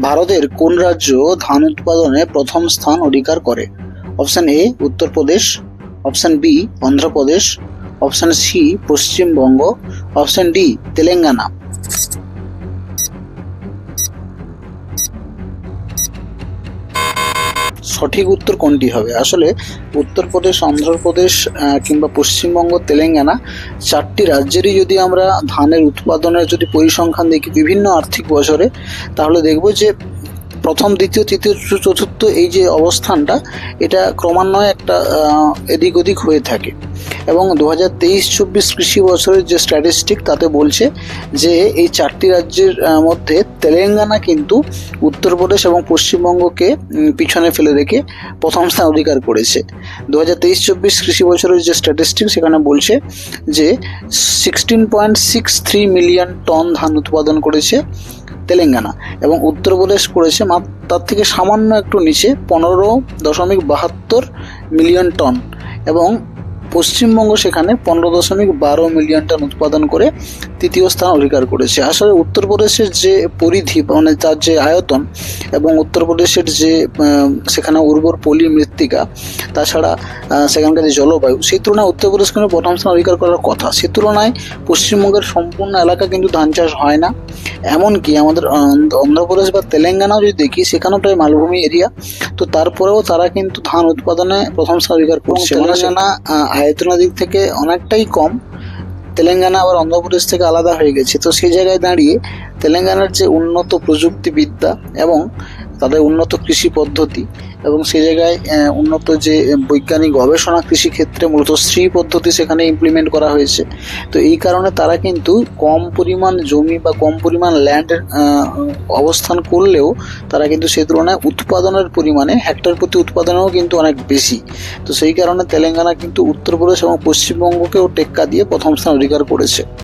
ভারতের কোন রাজ্য ধান উৎপাদনে প্রথম স্থান অধিকার করে? Option A, Uttar Pradesh. Option B, Andhra Pradesh. Option C, Paschimbanga. Option D, Telangana. সঠিক উত্তর কোনটি হবে? আসলে উত্তরপ্রদেশ, অন্ধ্রপ্রদেশ কিংবা পশ্চিমবঙ্গ, তেলেঙ্গানা চারটি রাজ্যেরই যদি আমরা ধানের উৎপাদনের যদি পরিসংখ্যান দেখি বিভিন্ন আর্থিক বছরে, তাহলে দেখব যে প্রথম, দ্বিতীয়, তৃতীয়, চতুর্থ এই যে অবস্থানটা, এটা ক্রমান্বয়ে একটা এদিক ওদিক হয়ে থাকে। এবং দু হাজার তেইশ চব্বিশ কৃষি বছরের যে স্ট্যাটিস্টিক তাতে বলছে যে এই চারটি রাজ্যের মধ্যে তেলেঙ্গানা কিন্তু উত্তরপ্রদেশ এবং পশ্চিমবঙ্গকে পিছনে ফেলে রেখে প্রথম স্থান অধিকার করেছে। দু হাজার তেইশ চব্বিশ কৃষি বছরের যে স্ট্যাটিস্টিক সেখানে বলছে যে sixteen point six three million ton ধান উৎপাদন করেছে। তেলেঙ্গানা এবং উত্তরপ্রদেশ করেছে তার থেকে সামান্য একটু নিচে পনেরো দশমিক বাহাত্তর মিলিয়ন টন এবং পশ্চিমবঙ্গ সেখানে পনেরো দশমিক বারো মিলিয়ন টন উৎপাদন করে তৃতীয় স্থান অধিকার করেছে। আসলে উত্তরপ্রদেশের যে পরিধি মানে তার যে আয়তন এবং উত্তরপ্রদেশের যে সেখানে উর্বর পলি মৃত্তিকা তাছাড়া সেখানকার যে জলবায়ু, সেই তুলনায় উত্তরপ্রদেশ কিন্তু প্রথম স্থান অধিকার করার কথা। সে তুলনায় পশ্চিমবঙ্গের সম্পূর্ণ এলাকা কিন্তু ধান চাষ হয় না। এমনকি আমাদের অন্ধ্রপ্রদেশ বা তেলেঙ্গানাও যদি দেখি সেখানেও প্রায় মালভূমি এরিয়া তো তারপরেও তারা কিন্তু ধান উৎপাদনে প্রথম অধিকার করছে। তেলেঙ্গানা আয়তনের দিক থেকে অনেকটাই কম। তেলেঙ্গানা আবার অন্ধ্রপ্রদেশ থেকে আলাদা হয়ে গেছে। তো সেই জায়গায় দাঁড়িয়ে তেলেঙ্গানার যে উন্নত প্রযুক্তিবিদ্যা এবং তাদের উন্নত কৃষি পদ্ধতি এবং সেই জায়গায় উন্নত যে বৈজ্ঞানিক গবেষণা কৃষি ক্ষেত্রে মূলত শ্রী পদ্ধতি সেখানে ইমপ্লিমেন্ট করা হয়েছে। তো এই কারণে তারা কিন্তু কম পরিমাণ জমি বা কম পরিমাণ ল্যান্ড অবস্থান করলেও তারা কিন্তু সে তুলনায় উৎপাদনের পরিমাণে হেক্টর প্রতি উৎপাদনেও কিন্তু অনেক বেশি। তো সেই কারণে তেলেঙ্গানা কিন্তু উত্তরপ্রদেশ এবং পশ্চিমবঙ্গকেও টেক্কা দিয়ে প্রথম স্থান অধিকার করেছে।